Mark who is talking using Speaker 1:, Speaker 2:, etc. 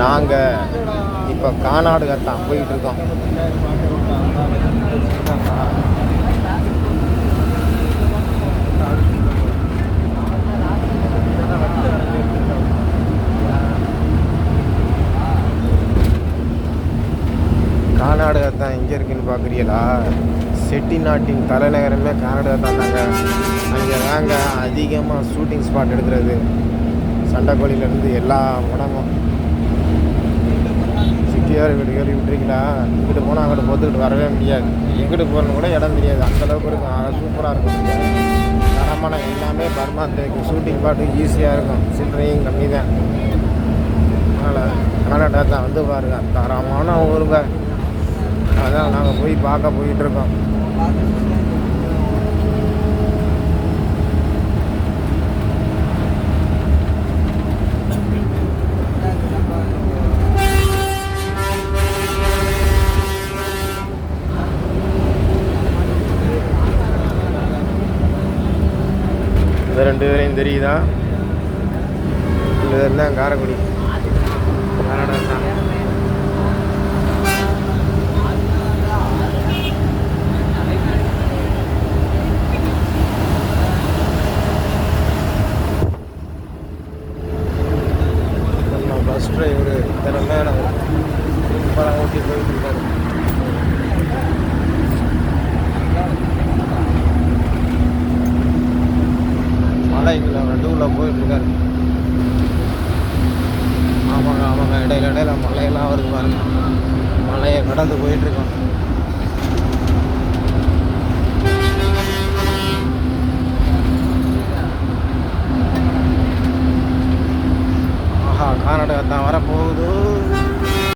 Speaker 1: நாங்கள் இப்போ கானாடு தான் போயிட்டு இருக்கோம். கானாடு தான் எங்கே இருக்குன்னு பார்க்குறீங்களா செட்டி நாட்டின் தலைநகரமே கானாடு தான் தாங்க. அங்கே தாங்க அதிகமாக ஷூட்டிங் ஸ்பாட் எடுக்கிறது. சண்டைக்கோழிலேருந்து எல்லா படமும் சிட்டியார் வீடு கேள்வி விட்டுருக்கீங்களா? இங்கிட்டு போனால் அங்கிட்டு போத்துக்கிட்டு வரவே முடியாது. எங்கிட்டு போகணும்னு கூட இடம் தெரியாது. அந்தளவுக்கு இருக்கும். சூப்பராக இருக்கும். தரமான எல்லாமே பர்மா தேக்கு. ஷூட்டிங் பாட்டு ஈஸியாக இருக்கும். சில்லறையும் கம்மி தான். அதனால் கனடா தான் வந்து பாருங்க. தரமான ஊருங்க. அதான் நாங்கள் போய் பார்க்க போயிட்டு இந்த ரெண்டு பேரையும் தெரியுதா? இது தான் காரைக்குடி? கனடா தான் நம்ம பஸ் டிரைவர் திறமையான சூப்பராக ஓட்டி போயிட்டு இருக்காரு. மலைக்குள்ள நடுவில் போயிட்டுருக்காரு. ஆமாங்க ஆமாங்க இடையில இடையில மலையெல்லாம் வருது பாருங்க. மலையை கடந்து போயிட்டுருக்கோம். ஆஹா கர்நாடகா தான் வரப்போகுது.